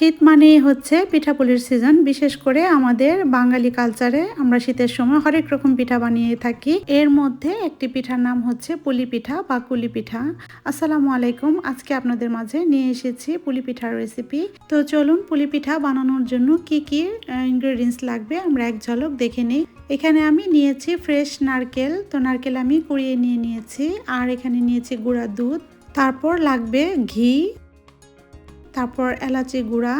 শীত মানেই হচ্ছে পিঠাপুলির সিজন বিশেষ করে আমাদের বাঙালি কালচারে আমরা শীতের সময় হরেক রকম পিঠা বানিয়ে থাকি। এর মধ্যে একটি পিঠার নাম হচ্ছে পুলি পিঠা বা কুলি পিঠা। আসসালামু আলাইকুম, আজকে আপনাদের মাঝে নিয়ে এসেছি পুলি পিঠার রেসিপি তো চলুন পুলি পিঠা বানানোর জন্য কি কি ইনগ্রেডিয়েন্টস লাগবে আমরা এক ঝলক দেখে নিই। এখানে আমি নিয়েছি ফ্রেশ নারকেল। তো নারকেল আমি কুড়িয়ে নিয়ে নিয়েছি। আর এখানে নিয়েছি গুঁড়া দুধ। তারপর লাগবে ঘি। তারপর এলাচি গুঁড়া,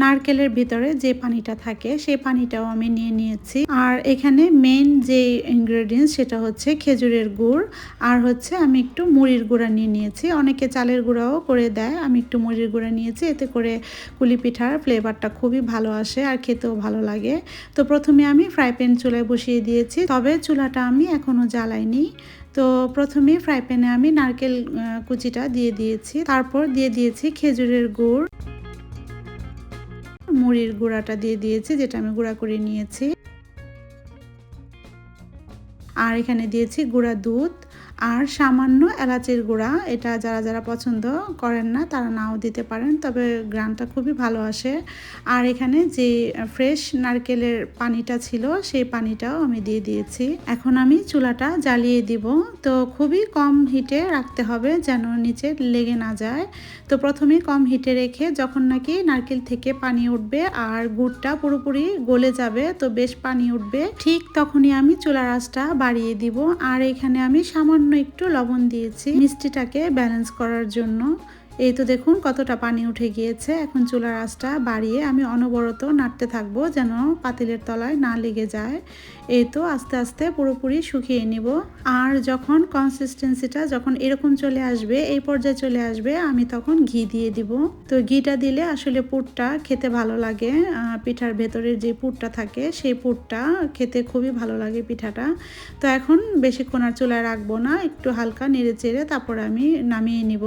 নারকেলের ভিতরে যে পানিটা থাকে সেই পানিটাও আমি নিয়ে নিয়েছি। আর এখানে মেন যে ইনগ্রেডিয়েন্টস সেটা হচ্ছে খেজুরের গুড়, আর হচ্ছে আমি একটু মুড়ির গুঁড়া নিয়ে নিয়েছি। অনেকে চালের গুঁড়াও করে দেয়, আমি একটু মুড়ির গুঁড়া নিয়েছি, এতে করে কুলি পিঠার ফ্লেভারটা খুবই ভালো আসে আর খেতেও ভালো লাগে। তো প্রথমে আমি ফ্রাই প্যান চুলায় বসিয়ে দিয়েছি, তবে চুলাটা আমি এখনও জ্বালাইনি। তো প্রথমে ফ্রাই প্যানে আমি নারকেল কুচিটা দিয়ে দিয়েছি। তারপর দিয়ে দিয়েছি খেজুরের গুড়। মুড়ির গুঁড়াটা দিয়ে দিয়েছি, যেটা আমি গুঁড়া করে নিয়েছি। আর এখানে দিয়েছি গুঁড়া দুধ। আর সামান্য এলাচির গুঁড়া, এটা যারা যারা পছন্দ করেন না, তারা নাও দিতে পারেন, তবে গ্রানটা খুবই ভালো আসে। আর এখানে যে ফ্রেশ নারকেলের পানিটা ছিল, সেই পানিটাও আমি দিয়ে দিয়েছি। এখন আমি চুলাটা জ্বালিয়ে দিব। তো খুবই কম হিটে রাখতে হবে যেন নিচে লেগে না যায়। তো প্রথমে কম হিটে রেখে যখন নাকি নারকেল থেকে পানি উঠবে আর গুড়টা পুরোপুরি গলে যাবে, তো বেশ পানি উঠবে, ঠিক তখনই আমি চুলার আঁচটা বাড়িয়ে দিব। আর এখানে আমি সামান্য সামান্য একটু লবণ দিয়েছি। মিষ্টিটাকে ব্যালেন্স করার জন্য এই তো দেখুন কতটা পানি উঠে গিয়েছে। এখন চুলার আঁচটা বাড়িয়ে আমি অনবরত নাড়তে থাকব যেন পাতিলের তলায় না লেগে যায়। এই তো আস্তে আস্তে পুরোপুরি শুকিয়ে নিব। আর যখন কনসিস্টেন্সিটা যখন এরকম চলে আসবে, এই পর্যায়ে চলে আসবে, আমি তখন ঘি দিয়ে দিব। তো ঘিটা দিলে আসলে পুরটা খেতে ভালো লাগে। পিঠার ভেতরের যে পুরটা থাকে, সেই পুরটা খেতে খুবই ভালো লাগে পিঠাটা। তো এখন বেশিক্ষণ আর চুলায় রাখব না, একটু হালকা নেড়ে চেড়ে তারপর আমি নামিয়ে নিব।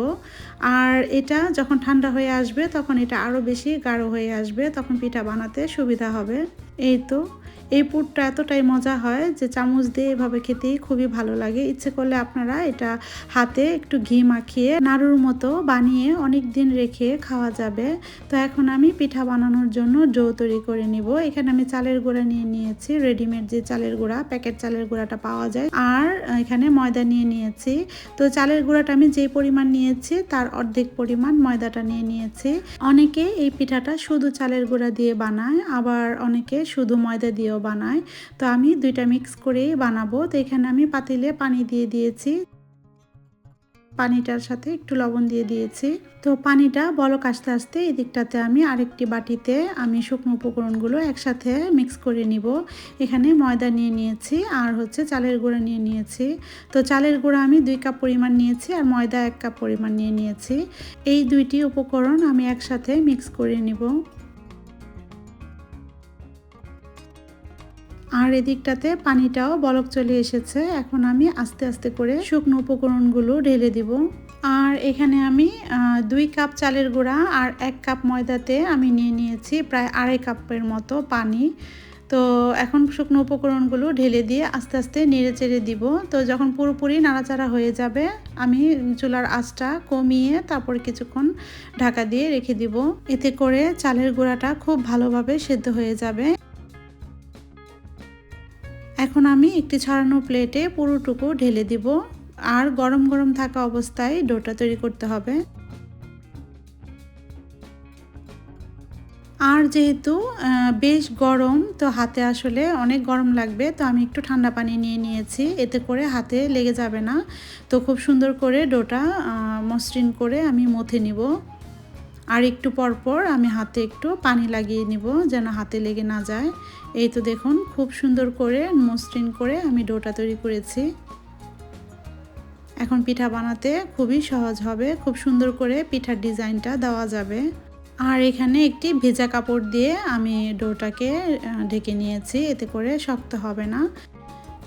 আর এটা যখন ঠান্ডা হয়ে আসবে, তখন এটা আরও বেশি গাঢ় হয়ে আসবে, তখন পিঠা বানাতে সুবিধা হবে। এই তো। এই পুরটা এতটাই মজা হয় যে চামচ দিয়ে এভাবে খেতেই খুবই ভালো লাগে। ইচ্ছে করলে আপনারা এটা হাতে একটু ঘি মাখিয়ে নাড়ুর মতো বানিয়ে অনেক দিন রেখে খাওয়া যাবে। তো এখন আমি পিঠা বানানোর জন্য ডো তৈরি করে নিব। এখানে আমি চালের গুঁড়া নিয়ে নিয়েছি। রেডিমেড যে চালের গুঁড়া, প্যাকেট চালের গুঁড়াটা পাওয়া যায়। আর এখানে ময়দা নিয়ে নিয়েছি। তো চালের গুঁড়াটা আমি যে পরিমাণ নিয়েছি তার অর্ধেক পরিমাণ ময়দাটা নিয়ে নিয়েছি। অনেকে এই পিঠাটা শুধু চালের গুঁড়া দিয়ে বানায়, আবার অনেকে শুধু ময়দা দিয়েও বানায় তো আমি দুইটা মিক্স করেই বানাবো। তো এখানে আমি পাতিলে পানি দিয়ে দিয়েছি। পানিটার সাথে একটু লবণ দিয়ে দিয়েছি। তো পানিটা বলক আস্তে আস্তে এই দিকটাতে আমি আরেকটি বাটিতে আমি শুকনো উপকরণগুলো একসাথে মিক্স করে নিব। এখানে ময়দা নিয়ে নিয়েছি আর হচ্ছে চালের গুঁড়া নিয়ে নিয়েছি। তো চালের গুঁড়া আমি দুই কাপ পরিমাণ নিয়েছি আর ময়দা এক কাপ পরিমাণ নিয়ে নিয়েছি। এই দুইটি উপকরণ আমি একসাথে মিক্স করে নিব। আর এদিকটাতে পানিটাও বলক চলে এসেছে। এখন আমি আস্তে আস্তে করে শুকনো উপকরণগুলো ঢেলে দিব। আর এখানে আমি দুই কাপ চালের গুঁড়া আর এক কাপ ময়দাতে আমি নিয়ে নিয়েছি প্রায় আড়াই কাপের মতো পানি। তো এখন শুকনো উপকরণগুলো ঢেলে দিয়ে আস্তে আস্তে নেড়ে চেড়ে দিব। তো যখন পুরোপুরি নাড়াচাড়া হয়ে যাবে, আমি চুলার আঁচটা কমিয়ে তারপর কিছুক্ষণ ঢাকা দিয়ে রেখে দিব। এতে করে চালের গুঁড়াটা খুব ভালোভাবে সেদ্ধ হয়ে যাবে। এখন আমি একটি ছড়ানো প্লেটে পুরোটুকু ঢেলে দিব। আর গরম গরম থাকা অবস্থায় ডোটা তৈরি করতে হবে। আর যেহেতু বেশ গরম, তো হাতে আসলে অনেক গরম লাগবে, তো আমি একটু ঠান্ডা পানি নিয়ে নিয়েছি। এতে করে হাতে লেগে যাবে না। তো খুব সুন্দর করে ডোটা মসৃণ করে আমি মথে নিব। আর একটু পরপর আমি হাতে একটু পানি লাগিয়ে নিব যেন হাতে লেগে না যায়। এই তো দেখুন, খুব সুন্দর করে মসৃণ করে আমি ডোটা তৈরি করেছি। এখন পিঠা বানাতে খুবই সহজ হবে, খুব সুন্দর করে পিঠার ডিজাইনটা দেওয়া যাবে। আর এখানে একটি ভেজা কাপড় দিয়ে আমি ডোটাকে ঢেকে নিয়েছি, এতে করে শক্ত হবে না।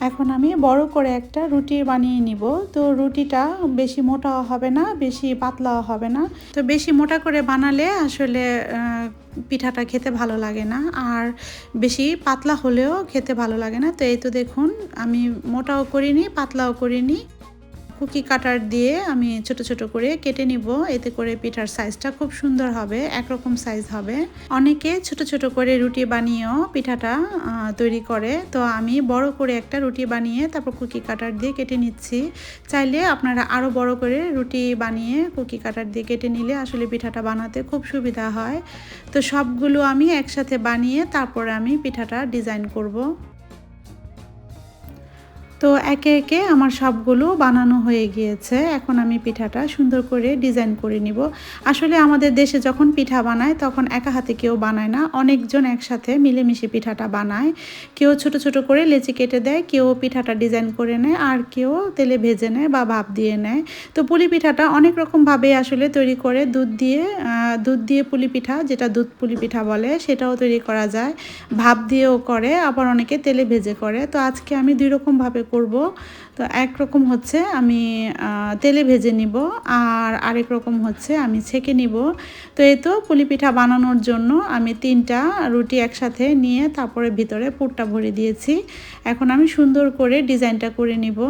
এখন আমি বড় করে একটা রুটি বানিয়ে নিব। তো রুটিটা বেশি মোটাও হবে না, বেশি পাতলাও হবে না। তো বেশি মোটা করে বানালে আসলে পিঠাটা খেতে ভালো লাগে না। আর বেশি পাতলা হলেও খেতে ভালো লাগে না। তো এই তো দেখুন, আমি মোটাও করিনি, পাতলাও করিনি। কুকি কাটার দিয়ে আমি ছোট ছোট করে কেটে নিব। এতে করে পিঠার সাইজটা খুব সুন্দর হবে, একরকম সাইজ হবে। অনেকে ছোট ছোট করে রুটি বানিয়েও পিঠাটা তৈরি করে। তো আমি বড় করে একটা রুটি বানিয়ে তারপর কুকি কাটার দিয়ে কেটে নিচ্ছি। চাইলে আপনারা আরও বড় করে রুটি বানিয়ে কুকি কাটার দিয়ে কেটে নিলে আসলে পিঠাটা বানাতে খুব সুবিধা হয়। তো সবগুলো আমি একসাথে বানিয়ে তারপরে আমি পিঠাটা ডিজাইন করব। তো একে একে আমার সবগুলো বানানো হয়ে গিয়েছে। এখন আমি পিঠাটা সুন্দর করে ডিজাইন করে নিব। আসলে আমাদের দেশে যখন পিঠা বানায়, তখন একা হাতে কেউ বানায় না। অনেকজন একসাথে মিলেমিশে পিঠাটা বানায়। কেউ ছোট ছোট করে লেচি কেটে দেয়, কেউ পিঠাটা ডিজাইন করে নেয়, আর কেউ তেলে ভেজে নেয় বা ভাপ দিয়ে নেয়। তো পুলি পিঠাটা অনেক রকমভাবে আসলে তৈরি করে দুধ দিয়ে দুধ দিয়ে পুলি পিঠা, যেটা দুধ পুলি পিঠা বলে, সেটাও তৈরি করা যায়। ভাপ দিয়েও করে, আবার অনেকে তেলে ভেজে করে। তো আজকে আমি দুই রকমভাবে করব। তো একরকম হচ্ছে আমি তেলে ভেজে নিব আর আরেক রকম হচ্ছে আমি ছেঁকে নিব। তো এই তো পুলি পিঠা বানানোর জন্য আমি তিনটা রুটি একসাথে নিয়ে তারপরে ভিতরে পুরটা ভরে দিয়েছি। এখন আমি সুন্দর করে ডিজাইনটা করে নিব।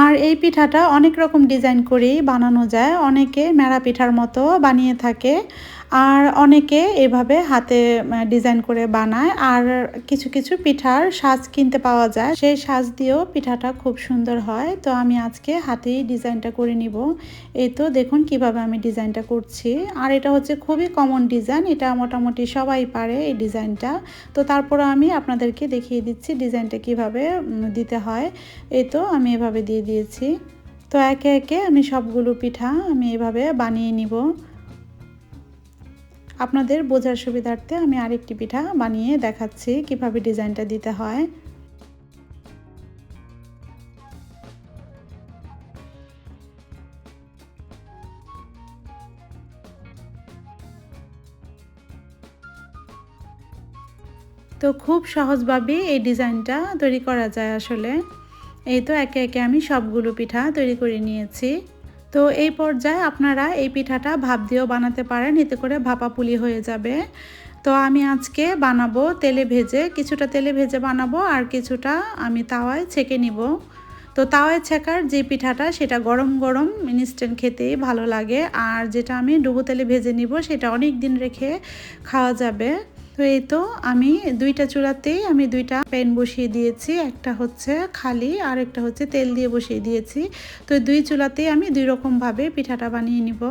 আর এই পিঠাটা অনেক রকম ডিজাইন করেই বানানো যায়। অনেকে মেরা পিঠার মতো বানিয়ে থাকে। আর অনেকে এভাবে হাতে ডিজাইন করে বানায়। আর কিছু কিছু পিঠার সাজ কিনতে পাওয়া যায়। সেই সাজ দিয়েও পিঠাটা খুব সুন্দর হয়। তো আমি আজকে হাতেই ডিজাইনটা করে নিব। এই তো দেখুন কীভাবে আমি ডিজাইনটা করছি। আর এটা হচ্ছে খুবই কমন ডিজাইন এটা মোটামুটি সবাই পারে এই ডিজাইনটা তো তারপরে আমি আপনাদেরকে দেখিয়ে দিচ্ছি ডিজাইনটা কীভাবে দিতে হয়। এই তো আমি এভাবে দিয়ে দিয়েছি। তো একে একে আমি সবগুলো পিঠা আমি এভাবে বানিয়ে নিব। আপনাদের বোঝার সুবিধার্থে আমি আরেকটি পিঠা বানিয়ে দেখাচ্ছি কীভাবে ডিজাইনটা দিতে হয়। তো খুব সহজভাবে এই ডিজাইনটা তৈরি করা যায় আসলে। এই তো একে একে আমি সবগুলো পিঠা তৈরি করে নিয়েছি। তো এই পর্যায়ে আপনারা এই পিঠাটা ভাপ দিয়েও বানাতে পারেন, এতে করে ভাপা পুলি হয়ে যাবে। তো আমি আজকে বানাবো তেলে ভেজে, কিছুটা তেলে ভেজে বানাবো আর কিছুটা আমি তাওয়ায় ছেঁকে নিব। তো তাওয়ায় ছেঁকার যে পিঠাটা, সেটা গরম গরম ইনস্ট্যান্ট খেতেই ভালো লাগে। আর যেটা আমি ডুবো তেলে ভেজে নিব, সেটা অনেক দিন রেখে খাওয়া যাবে। তো এই তো আমি দুইটা চূড়াতেই আমি দুইটা প্যান বসিয়ে দিয়েছি। একটা হচ্ছে খালি আর একটা হচ্ছে তেল দিয়ে বসিয়ে দিয়েছি। তো দুই চুলাতেই আমি দুই রকমভাবে পিঠাটা বানিয়ে নিব।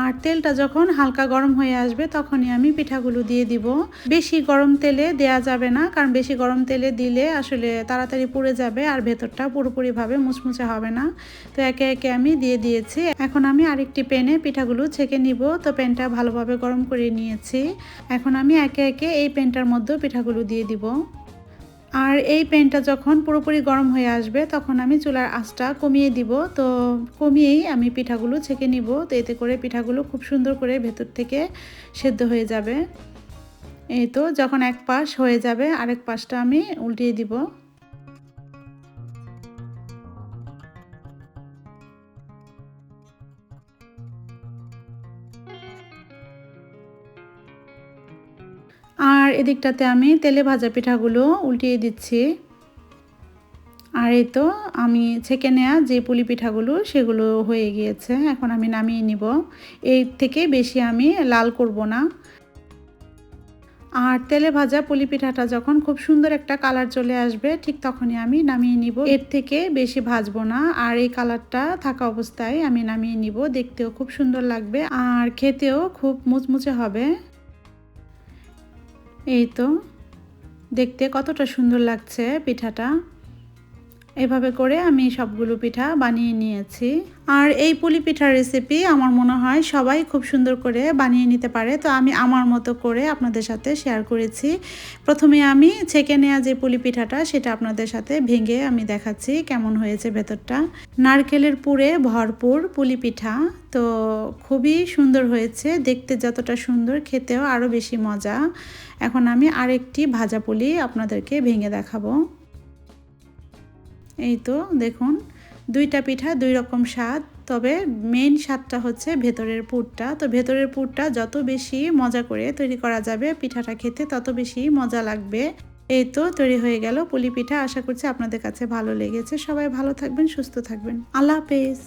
আর তেলটা যখন হালকা গরম হয়ে আসবে, তখনই আমি পিঠাগুলো দিয়ে দিব। বেশি গরম তেলে দেয়া যাবে না, কারণ বেশি গরম তেলে দিলে আসলে তাড়াতাড়ি পুড়ে যাবে আর ভেতরটা পুরোপুরিভাবে মুচমুচে হবে না। তো একে একে আমি দিয়ে দিয়েছি। এখন আমি আরেকটি প্যানে পিঠাগুলো ছেঁকে নিব। তো প্যানটা ভালোভাবে গরম করে নিয়েছি। এখন আমি একে একে এই প্যানটার মধ্যেও পিঠাগুলো দিয়ে দিব। আর এই প্যানটা যখন পুরোপুরি গরম হয়ে আসবে, তখন আমি চুলার আঁচটা কমিয়ে দিব। তো কমিয়েই আমি পিঠাগুলো ছেঁকে নিব। তো এতে করে পিঠাগুলো খুব সুন্দর করে ভেতর থেকে সেদ্ধ হয়ে যাবে। এই তো যখন এক পাশ হয়ে যাবে, আরেক পাশটা আমি উল্টিয়ে দিব। আর এদিকটাতে আমি তেলে ভাজা পিঠাগুলো উল্টিয়ে দিচ্ছি। আর এই তো আমি ছেঁকে নেওয়া যে পুলি পিঠাগুলো সেগুলো হয়ে গিয়েছে, এখন আমি নামিয়ে নিব। এই থেকে বেশি আমি লাল করব না। আর তেলে ভাজা পুলি পিঠাটা যখন খুব সুন্দর একটা কালার চলে আসবে, ঠিক তখনই আমি নামিয়ে নিব। এর থেকে বেশি ভাজবো না, আর এই কালারটা থাকা অবস্থায় আমি নামিয়ে নিব। দেখতেও খুব সুন্দর লাগবে, আর খেতেও খুব মুচমুচে হবে। এই তো। দেখতে কতটা সুন্দর লাগছে পিঠাটা। এভাবে করে আমি সবগুলো পিঠা বানিয়ে নিয়েছি। আর এই পুলি পিঠার রেসিপি আমার মনে হয় সবাই খুব সুন্দর করে বানিয়ে নিতে পারে। তো আমি আমার মতো করে আপনাদের সাথে শেয়ার করেছি। প্রথমে আমি ছেঁকে নেওয়া যে পুলি পিঠাটা, সেটা আপনাদের সাথে ভেঙে আমি দেখাচ্ছি কেমন হয়েছে ভেতরটা। নারকেলের পুরে ভরপুর পুলি পিঠা, তো খুবই সুন্দর হয়েছে। দেখতে যতটা সুন্দর, খেতেও আরও বেশি মজা। এখন আমি আরেকটি ভাজা পুলি আপনাদেরকে ভেঙে দেখাবো। এই তো দেখুন, দুইটা পিঠা, দুই রকম স্বাদ। তবে মেইন স্বাদটা হচ্ছে ভেতরের পুরটা। তো ভেতরের পুরটা যত বেশি মজা করে তৈরি করা যাবে পিঠাটা খেতে, তত বেশি মজা লাগবে। এই তো তৈরি হয়ে গেল পুলি পিঠা। আশা করছি আপনাদের কাছে ভালো লেগেছে। সবাই ভালো থাকবেন, সুস্থ থাকবেন। আল্লাহ হাফেজ।